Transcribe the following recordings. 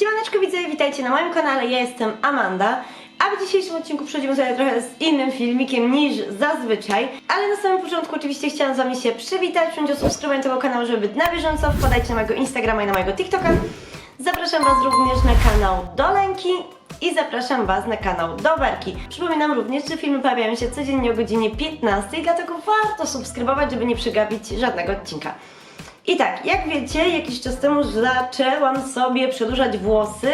Siemaneczko widzowie, witajcie na moim kanale, ja jestem Amanda a w dzisiejszym odcinku przejdziemy sobie trochę z innym filmikiem niż zazwyczaj ale na samym początku oczywiście chciałam z wami się przywitać, wszędzie subskrybować tego kanału, żeby być na bieżąco, wpadajcie na mojego Instagrama i na mojego TikToka. Zapraszam was również na kanał do Lenki i zapraszam was na kanał do Werki. Przypominam również, że filmy pojawiają się codziennie o godzinie 15 dlatego warto subskrybować, żeby nie przegapić żadnego odcinka i tak, jak wiecie, jakiś czas temu zaczęłam sobie przedłużać włosy.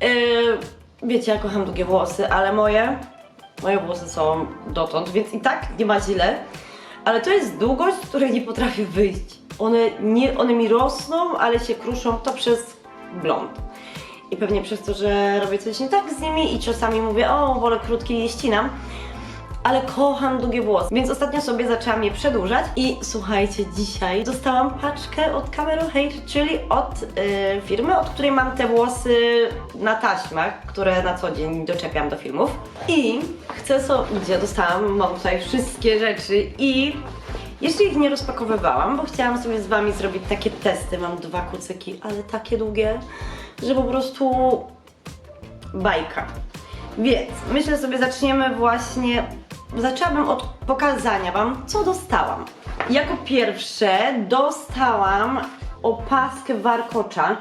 Yy, wiecie, ja kocham długie włosy, ale moje, moje włosy są dotąd, więc i tak nie ma źle. Ale to jest długość, z której nie potrafię wyjść. One, nie, one mi rosną, ale się kruszą to przez blond. I pewnie przez to, że robię coś nie tak z nimi i czasami mówię, o, wolę krótkie i ścinam ale kocham długie włosy, więc ostatnio sobie zaczęłam je przedłużać i słuchajcie, dzisiaj dostałam paczkę od Camero Hair, czyli od y, firmy, od której mam te włosy na taśmach, które na co dzień doczepiam do filmów. I chcę sobie, gdzie dostałam, mam tutaj wszystkie rzeczy i jeszcze ich nie rozpakowywałam, bo chciałam sobie z Wami zrobić takie testy, mam dwa kucyki, ale takie długie, że po prostu bajka. Więc myślę sobie zaczniemy właśnie. Zaczęłabym od pokazania Wam, co dostałam. Jako pierwsze dostałam opaskę warkocza.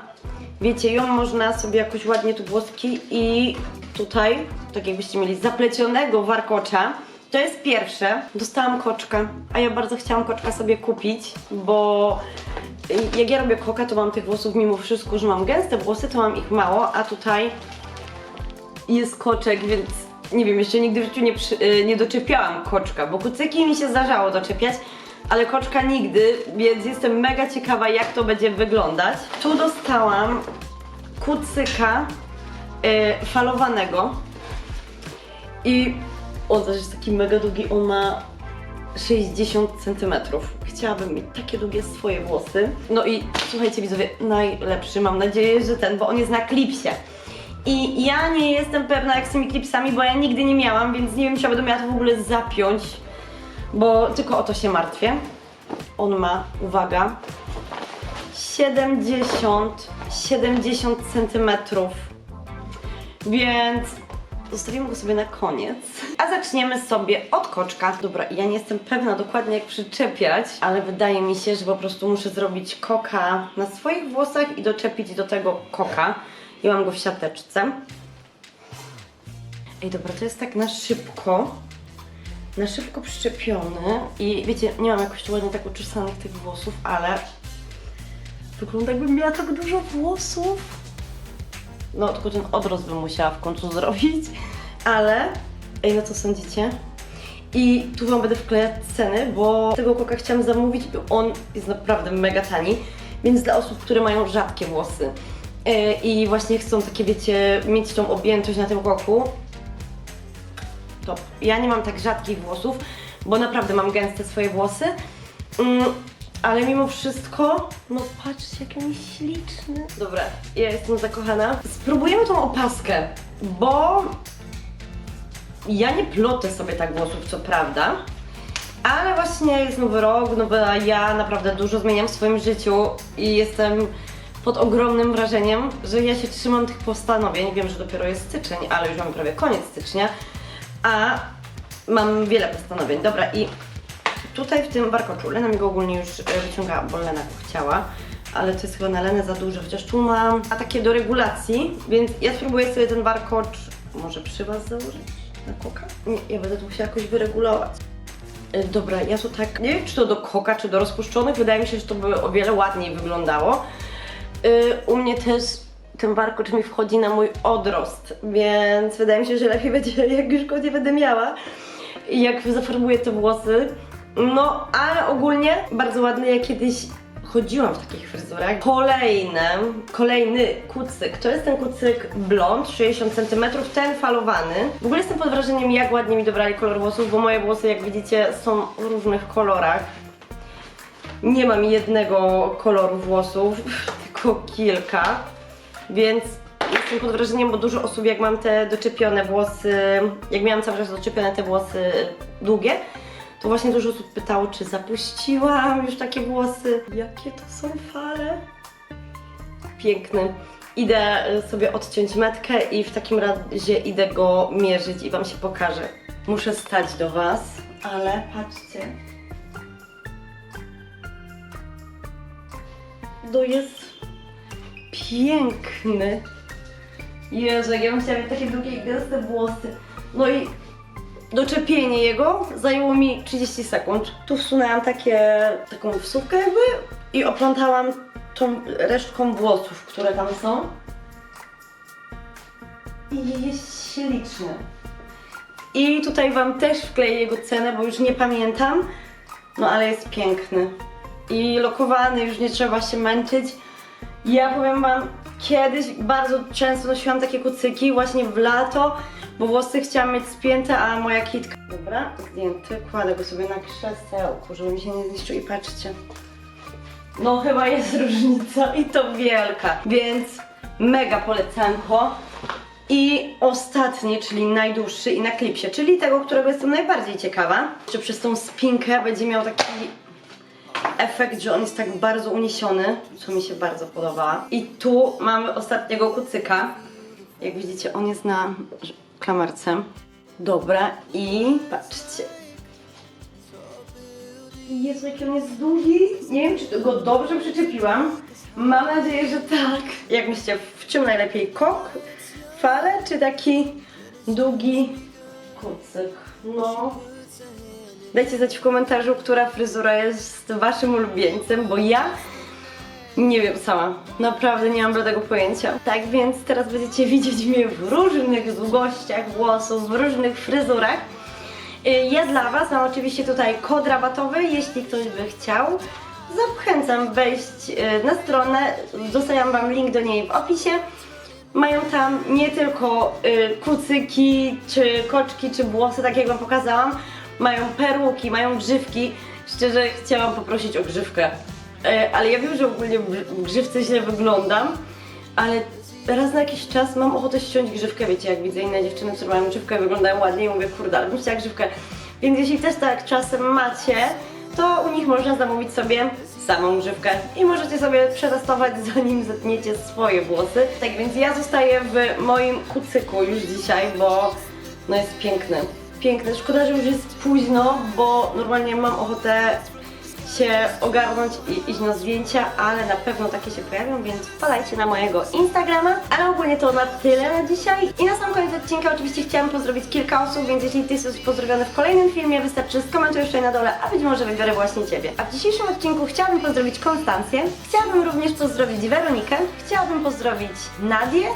Wiecie, ją można sobie jakoś ładnie tu włoski i tutaj, tak jakbyście mieli zaplecionego warkocza. To jest pierwsze. Dostałam koczka, a ja bardzo chciałam koczka sobie kupić, bo jak ja robię koka, to mam tych włosów mimo wszystko, że mam gęste włosy, to mam ich mało, a tutaj jest koczek, więc nie wiem, jeszcze nigdy w życiu nie, przy, y, nie doczepiałam koczka, bo kucyki mi się zdarzało doczepiać, ale koczka nigdy, więc jestem mega ciekawa jak to będzie wyglądać. Tu dostałam kucyka y, falowanego i on też jest taki mega długi, on ma 60 cm. Chciałabym mieć takie długie swoje włosy. No i słuchajcie widzowie, najlepszy, mam nadzieję, że ten, bo on jest na klipsie. I ja nie jestem pewna jak z tymi klipsami, bo ja nigdy nie miałam, więc nie wiem czy ja będę miała to w ogóle zapiąć, bo tylko o to się martwię. On ma, uwaga, 70, 70 centymetrów, więc zostawimy go sobie na koniec. A zaczniemy sobie od koczka. Dobra, ja nie jestem pewna dokładnie jak przyczepiać, ale wydaje mi się, że po prostu muszę zrobić koka na swoich włosach i doczepić do tego koka. Ja mam go w siateczce. Ej, dobra, to jest tak na szybko. Na szybko przyczepiony i wiecie, nie mam jakoś ładnie tak uczesanych tych włosów, ale wygląda jakbym miała tak dużo włosów. No, tylko ten odrost bym musiała w końcu zrobić, ale ej, no co sądzicie? I tu wam będę wklejać ceny, bo tego koka chciałam zamówić i on jest naprawdę mega tani, więc dla osób, które mają rzadkie włosy e, i właśnie chcą takie, wiecie, mieć tą objętość na tym koku, to ja nie mam tak rzadkich włosów, bo naprawdę mam gęste swoje włosy, mm, ale mimo wszystko, no patrzcie jak on jest śliczny. Dobra, ja jestem zakochana. Spróbujemy tą opaskę, bo ja nie plotę sobie tak włosów, co prawda, ale właśnie jest nowy rok, nowa ja, naprawdę dużo zmieniam w swoim życiu i jestem pod ogromnym wrażeniem, że ja się trzymam tych postanowień. Wiem, że dopiero jest styczeń, ale już mamy prawie koniec stycznia, a mam wiele postanowień. Dobra, i tutaj w tym warkoczu, Lena mi go ogólnie już e, wyciągała, bo Lena go chciała, ale to jest chyba na Lenę za duże, chociaż tu mam a takie do regulacji, więc ja spróbuję sobie ten warkocz może przy Was założyć na koka? Nie, ja będę to musiała jakoś wyregulować. E, Dobra, ja to tak, nie wiem czy to do koka, czy do rozpuszczonych, wydaje mi się, że to by o wiele ładniej wyglądało. Y, U mnie też ten warkocz mi wchodzi na mój odrost, więc wydaje mi się, że lepiej będzie, jak już go nie będę miała, i jak zaformuję te włosy. No, ale ogólnie bardzo ładny, ja kiedyś chodziłam w takich fryzurach. Kolejne, kolejny kucyk, to jest ten kucyk blond, 60 cm, ten falowany. W ogóle jestem pod wrażeniem, jak ładnie mi dobrali kolor włosów, bo moje włosy, jak widzicie, są w różnych kolorach. Nie mam jednego koloru włosów, tylko kilka, więc jestem pod wrażeniem, bo dużo osób jak mam te doczepione włosy, jak miałam cały czas doczepione te włosy długie, to właśnie dużo osób pytało, czy zapuściłam już takie włosy. Jakie to są fale? Piękne. idę sobie odciąć metkę i w takim razie idę go mierzyć i wam się pokażę. Muszę stać do was, ale patrzcie. To jest piękny. Jezu, ja bym chciała mieć takie długie i gęste włosy. No i doczepienie jego zajęło mi 30 sekund. Tu wsunęłam takie, taką wsówkę jakby i oplątałam tą resztką włosów, które tam są. I jest śliczny. I tutaj wam też wkleję jego cenę, bo już nie pamiętam. No ale jest piękny. I lokowany, już nie trzeba się męczyć. Ja powiem wam, kiedyś bardzo często nosiłam takie kucyki właśnie w lato, bo włosy chciałam mieć spięte, a moja kitka... Dobra, zdjęty, kładę go sobie na krzesełku, żeby mi się nie zniszczył i patrzcie. No chyba jest różnica i to wielka, więc mega polecanko. I ostatni, czyli najdłuższy i na klipsie, czyli tego, którego jestem najbardziej ciekawa. Czy przez tą spinkę będzie miał taki efekt, że on jest tak bardzo uniesiony, co mi się bardzo podoba. I tu mamy ostatniego kucyka. Jak widzicie, on jest na klamerce. Dobra, i patrzcie. Jezu, jaki on jest długi. Nie wiem, czy go dobrze przyczepiłam. Mam nadzieję, że tak. Jak myślicie, w czym najlepiej? Kok, fale, czy taki długi kucyk? No, Dajcie znać w komentarzu, która fryzura jest waszym ulubieńcem, bo ja nie wiem sama. Naprawdę nie mam bladego pojęcia. Tak więc teraz będziecie widzieć mnie w różnych długościach włosów, w różnych fryzurach. Y, Ja dla Was mam oczywiście tutaj kod rabatowy, jeśli ktoś by chciał. Zachęcam wejść y, na stronę, zostawiam Wam link do niej w opisie. Mają tam nie tylko y, kucyki, czy koczki, czy włosy, tak jak Wam pokazałam. Mają peruki, mają grzywki. Szczerze chciałam poprosić o grzywkę. Y, ale ja wiem, że ogólnie w grzywce źle wyglądam, ale raz na jakiś czas mam ochotę ściąć grzywkę, wiecie, jak widzę inne dziewczyny, które mają grzywkę wyglądają ładnie i mówię, kurde, ale bym chciała grzywkę. Więc jeśli też tak czasem macie, to u nich można zamówić sobie samą grzywkę i możecie sobie przetestować zanim zetniecie swoje włosy. Tak więc ja zostaję w moim kucyku już dzisiaj, bo no jest piękny. Piękny. Szkoda, że już jest późno, bo normalnie mam ochotę się ogarnąć i iść na zdjęcia, ale na pewno takie się pojawią, więc wpadajcie na mojego Instagrama. Ale ogólnie to na tyle na dzisiaj. I na sam koniec odcinka oczywiście chciałam pozdrowić kilka osób, więc jeśli ty jesteś pozdrowiony w kolejnym filmie, wystarczy skomentuj jeszcze na dole, a być może wybiorę właśnie Ciebie. A w dzisiejszym odcinku chciałabym pozdrowić Konstancję, chciałabym również pozdrowić Weronikę, chciałabym pozdrowić Nadię,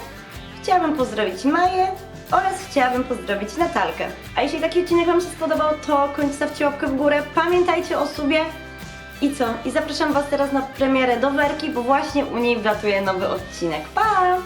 chciałabym pozdrowić Maję, oraz chciałabym pozdrowić Natalkę. A jeśli taki odcinek Wam się spodobał, to koniecznie stawcie łapkę w górę, pamiętajcie o sobie i co? I zapraszam Was teraz na premierę do Werki, bo właśnie u niej wlatuje nowy odcinek. Pa!